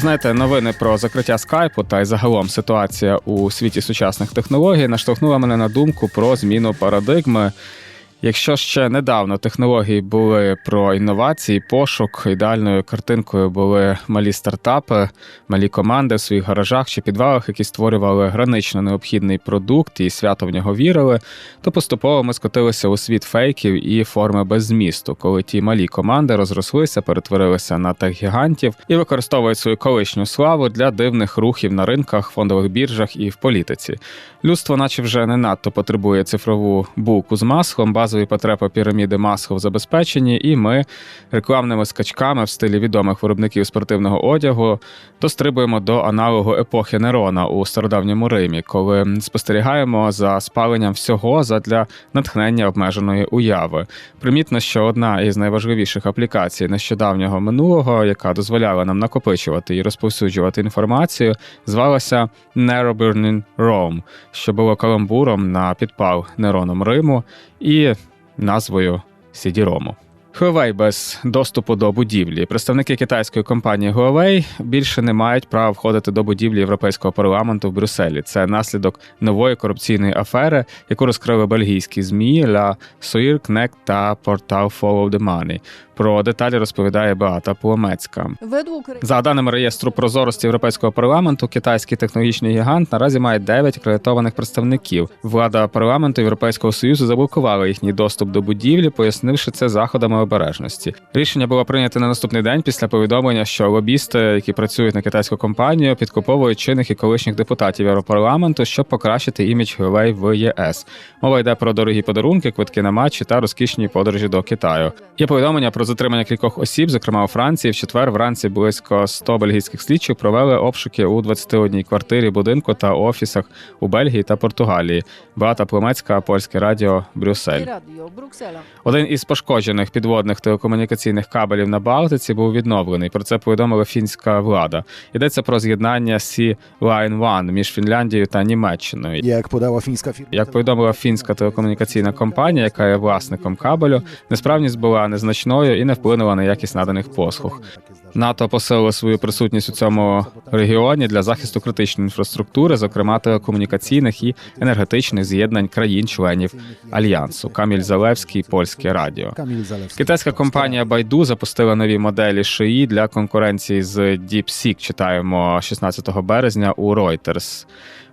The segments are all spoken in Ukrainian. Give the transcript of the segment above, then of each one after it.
Знаєте, новини про закриття скайпу та й загалом ситуація у світі сучасних технологій наштовхнула мене на думку про зміну парадигми. Якщо ще недавно технології були про інновації, пошук, ідеальною картинкою були малі стартапи, малі команди в своїх гаражах чи підвалах, які створювали гранично необхідний продукт і свято в нього вірили, то поступово ми скотилися у світ фейків і форми без змісту, коли ті малі команди розрослися, перетворилися на тех-гігантів і використовують свою колишню славу для дивних рухів на ринках, фондових біржах і в політиці. Людство, наче вже не надто потребує цифрову булку з маслом, базові потреби піраміди масла забезпечені, і ми рекламними скачками в стилі відомих виробників спортивного одягу дострибуємо до аналогу епохи Нерона у стародавньому Римі, коли спостерігаємо за спаленням всього задля натхнення обмеженої уяви. Примітно, що одна із найважливіших аплікацій нещодавнього минулого, яка дозволяла нам накопичувати і розповсюджувати інформацію, звалася Neuroburning Rome, що було каламбуром на підпал Нероном Риму і назвою Сідірому. Huawei без доступу до будівлі. Представники китайської компанії Huawei більше не мають права входити до будівлі Європейського парламенту в Брюсселі. Це наслідок нової корупційної афери, яку розкрили бельгійські змі La Soir, та портал Follow the Money. Про деталі розповідає Beata Поломецька. За даними реєстру прозорості Європейського парламенту, китайський технологічний гігант наразі має 9 акредитованих представників. Влада парламенту Європейського союзу заблокувала їхній доступ до будівлі, пояснивши це заходами обережності. Рішення було прийнято на наступний день після повідомлення, що лобісти, які працюють на китайську компанію, підкуповують чинних і колишніх депутатів Європарламенту, щоб покращити імідж Huawei в ЄС. Мова йде про дорогі подарунки, квитки на матчі та розкішні подорожі до Китаю. Є повідомлення про затримання кількох осіб, зокрема у Франції. В четвер вранці близько 100 бельгійських слідчих провели обшуки у 21 квартирі будинку та офісах у Бельгії та Португалії. Beata Пломецька, польське радіо, Брюссель. Один із пошкоджених підводних телекомунікаційних кабелів на Балтиці був відновлений. Про це повідомила фінська влада. Йдеться про з'єднання Sea Line One між Фінляндією та Німеччиною. Як подала фінська фірма, Як повідомила фінська телекомунікаційна компанія, яка є власником кабелю, несправність була незначною і не вплинула на якість наданих послуг. НАТО посилило свою присутність у цьому регіоні для захисту критичної інфраструктури, зокрема телекомунікаційних і енергетичних з'єднань країн-членів альянсу. Каміль Залевський, польське радіо. Китайська компанія Baidu запустила нові моделі шиї для конкуренції з DeepSeek, Читаємо 16 березня у Reuters.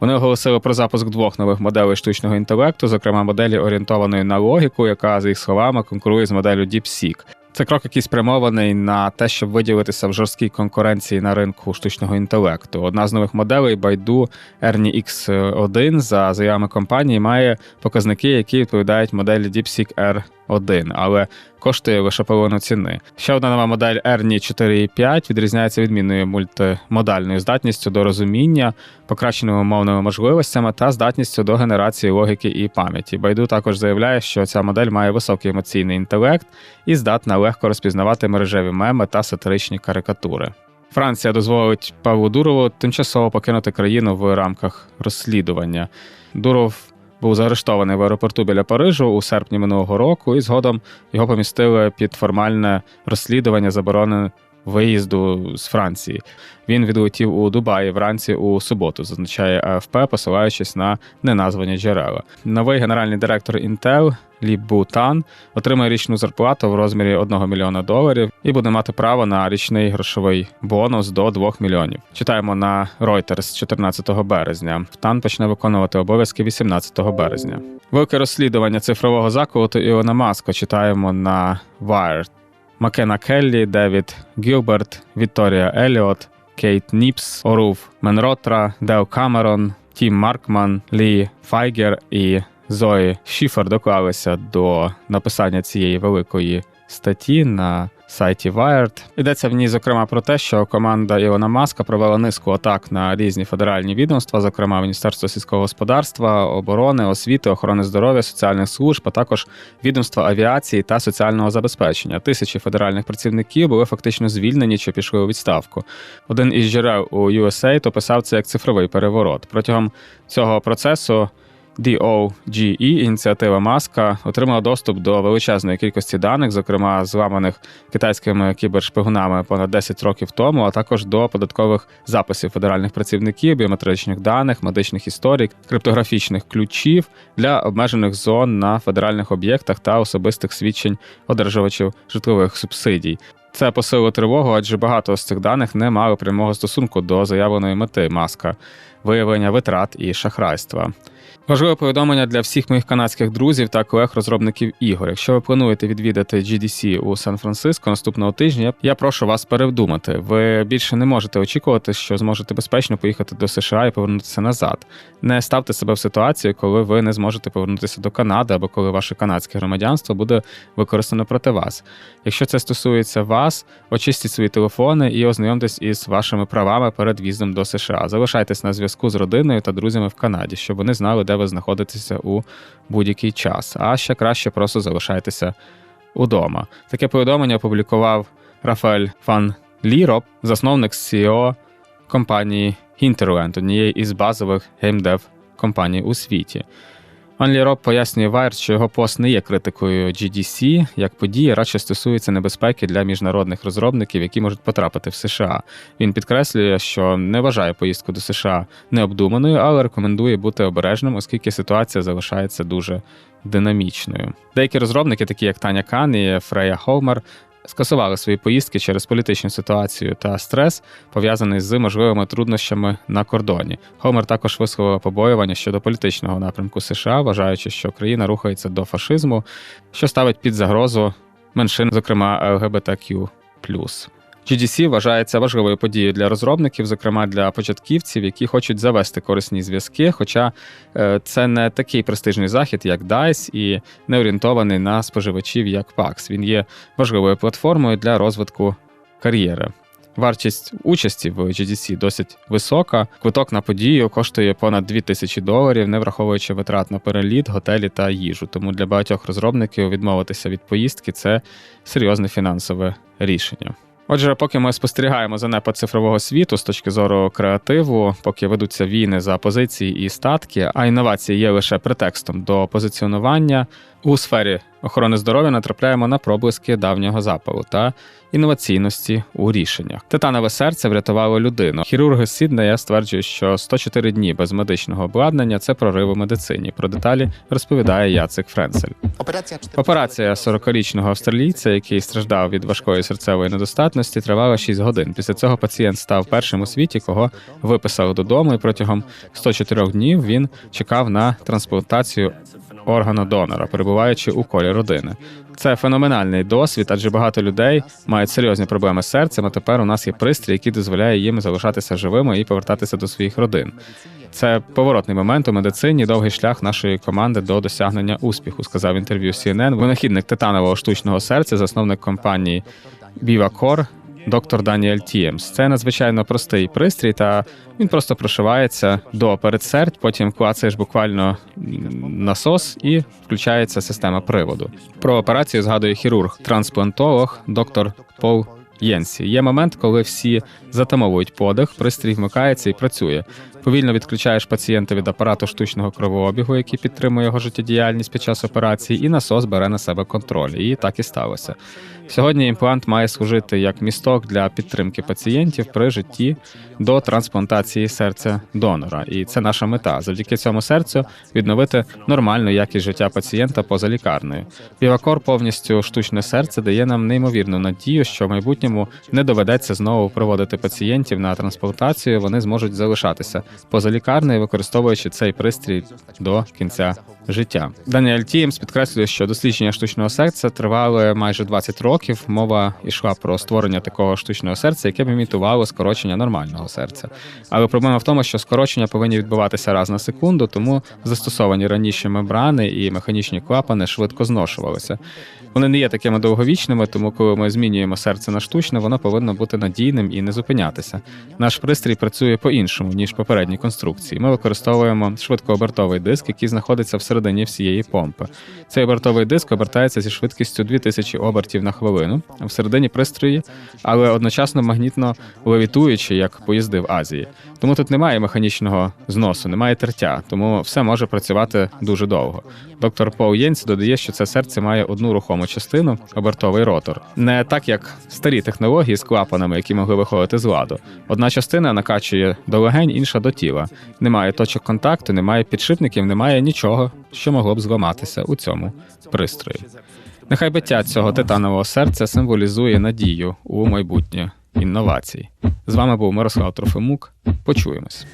Вони оголосили про запуск двох нових моделей штучного інтелекту, зокрема моделі орієнтованої на логіку, яка за їх словами конкурує з моделлю DeepSeek. Це крок, який спрямований на те, щоб виділитися в жорсткій конкуренції на ринку штучного інтелекту. Одна з нових моделей Baidu Ernie X1, за заявами компанії, має показники, які відповідають моделі DeepSeek R1, але коштує лише половину ціни. Ще одна нова модель Ernie 4.5 відрізняється відмінною мультимодальною здатністю до розуміння, покращеними мовними можливостями та здатністю до генерації логіки і пам'яті. Baidu також заявляє, що ця модель має високий емоційний інтелект і здатна легко розпізнавати мережеві меми та сатиричні карикатури. Франція дозволить Павлу Дурову тимчасово покинути країну в рамках розслідування. Дуров був заарештований в аеропорту біля Парижу у серпні минулого року, і згодом його помістили під формальне розслідування заборони виїзду з Франції. Він відлетів у Дубаї вранці у суботу, зазначає АФП, посилаючись на неназвані джерела. Новий генеральний директор Intel Лі Бутан отримає річну зарплату в розмірі 1 мільйона доларів і буде мати право на річний грошовий бонус до 2 мільйонів. Читаємо на Reuters 14 березня. Тан почне виконувати обов'язки 18 березня. Велике розслідування цифрового заколоту Ілона Маска читаємо на Wired. Макена Келлі, Девід Гілберт, Вікторія Еліот, Кейт Ніпс, Оруф Менротра, Дел Камерон, Тім Маркман, Лі Файгер і Зої Шіфер доклалися до написання цієї великої статті на сайті Wired. Йдеться в ній, зокрема, про те, що команда Ілона Маска провела низку атак на різні федеральні відомства, зокрема Міністерство сільського господарства, оборони, освіти, охорони здоров'я, соціальних служб, а також відомства авіації та соціального забезпечення. Тисячі федеральних працівників були фактично звільнені чи пішли у відставку. Один із джерел у USA описав це як цифровий переворот. Протягом цього процесу. DOGE, ініціатива Маска, отримала доступ до величезної кількості даних, зокрема зламаних китайськими кібершпигунами понад 10 років тому, а також до податкових записів федеральних працівників, біометричних даних, медичних історій, криптографічних ключів для обмежених зон на федеральних об'єктах та особистих свідчень одержувачів житлових субсидій. Це посилило тривогу, адже багато з цих даних не мали прямого стосунку до заявленої мети маска, виявлення витрат і шахрайства. Важливе повідомлення для всіх моїх канадських друзів та колег-розробників ігор. Якщо ви плануєте відвідати GDC у Сан-Франциско наступного тижня, я прошу вас перевдумати. Ви більше не можете очікувати, що зможете безпечно поїхати до США і повернутися назад. Не ставте себе в ситуацію, коли ви не зможете повернутися до Канади або коли ваше канадське громадянство буде використано проти вас. Якщо це стосується вас, очистіть свої телефони і ознайомтесь із вашими правами перед в'їздом до США. Залишайтесь на зв'язку з родиною та друзями в Канаді, щоб вони знали, де ви знаходитеся у будь-який час. А ще краще просто залишайтеся удома. Таке повідомлення опублікував Рафаель Фан Ліроп, засновник CEO компанії Hinterland, однієї із базових геймдев компаній у світі. Пан Ліроп пояснює Wired, що його пост не є критикою GDC як події, радше стосується небезпеки для міжнародних розробників, які можуть потрапити в США. Він підкреслює, що не вважає поїздку до США необдуманою, але рекомендує бути обережним, оскільки ситуація залишається дуже динамічною. Деякі розробники, такі як Таня Кан і Фрея Холмер, скасували свої поїздки через політичну ситуацію та стрес, пов'язаний з можливими труднощами на кордоні. Хомер також висловив побоювання щодо політичного напрямку США, вважаючи, що країна рухається до фашизму, що ставить під загрозу меншин, зокрема ЛГБТQ. GDC вважається важливою подією для розробників, зокрема для початківців, які хочуть завести корисні зв'язки. Хоча е, це не такий престижний захід, як DICE, і не орієнтований на споживачів як PAX. Він є важливою платформою для розвитку кар'єри. Вартість участі в GDC досить висока. Квиток на подію коштує понад 2000 доларів, не враховуючи витрат на переліт, готелі та їжу. Тому для багатьох розробників відмовитися від поїздки це серйозне фінансове рішення. Отже, поки ми спостерігаємо за непад цифрового світу з точки зору креативу, поки ведуться війни за позиції і статки, а інновації є лише претекстом до позиціонування у сфері охорони здоров'я натрапляємо на проблиски давнього запалу та інноваційності у рішеннях. Титанове серце врятувало людину. Хірурги Сіднея стверджують, що 104 дні без медичного обладнання це прорив у медицині. Про деталі розповідає Яцик Френцель. Операція Операція 40-річного австралійця, який страждав від важкої серцевої недостатності, тривала 6 годин. Після цього пацієнт став першим у світі, кого виписали додому, і протягом 104 днів він чекав на трансплантацію органу донора, перебуваючи у колі родини. Це феноменальний досвід, адже багато людей мають серйозні проблеми з серцем. а Тепер у нас є пристрій, який дозволяє їм залишатися живими і повертатися до своїх родин. Це поворотний момент у медицині, довгий шлях нашої команди до досягнення успіху, сказав інтерв'ю CNN. Винахідник титанового штучного серця, засновник компанії Bivacor доктор Даніель Тіємс. Це надзвичайно простий пристрій, та він просто прошивається до передсердь, потім клацаєш буквально насос і включається система приводу. Про операцію згадує хірург-трансплантолог доктор Пол Єнсі. Є момент, коли всі затамовують подих, пристрій вмикається і працює. Повільно відключаєш пацієнта від апарату штучного кровообігу, який підтримує його життєдіяльність під час операції, і насос бере на себе контроль. І так і сталося. Сьогодні імплант має служити як місток для підтримки пацієнтів при житті до трансплантації серця донора. І це наша мета. Завдяки цьому серцю відновити нормальну якість життя пацієнта поза лікарнею. Півакор повністю штучне серце дає нам неймовірну надію, що в майбутньому не доведеться знову проводити пацієнтів на трансплантацію. Вони зможуть залишатися поза лікарнею, використовуючи цей пристрій до кінця життя. Даніель Тімс підкреслює, що дослідження штучного серця тривали майже 20 років. Мова йшла про створення такого штучного серця, яке б імітувало скорочення нормального серця. Але проблема в тому, що скорочення повинні відбуватися раз на секунду, тому застосовані раніше мембрани і механічні клапани швидко зношувалися. Вони не є такими довговічними, тому коли ми змінюємо серце на штучне, воно повинно бути надійним і не зупинятися. Наш пристрій працює по іншому ніж попередній попередній конструкції. Ми використовуємо швидкообертовий диск, який знаходиться всередині всієї помпи. Цей обертовий диск обертається зі швидкістю 2000 обертів на хвилину всередині пристрої, але одночасно магнітно левітуючи, як поїзди в Азії. Тому тут немає механічного зносу, немає тертя, тому все може працювати дуже довго. Доктор Пол Єнц додає, що це серце має одну рухому частину обертовий ротор. Не так, як старі технології з клапанами, які могли виходити з ладу. Одна частина накачує до легень, інша до тіла. Немає точок контакту, немає підшипників, немає нічого, що могло б зламатися у цьому пристрої. Нехай биття цього титанового серця символізує надію у майбутнє інновацій. З вами був Мирослав Трофимук. Почуємось.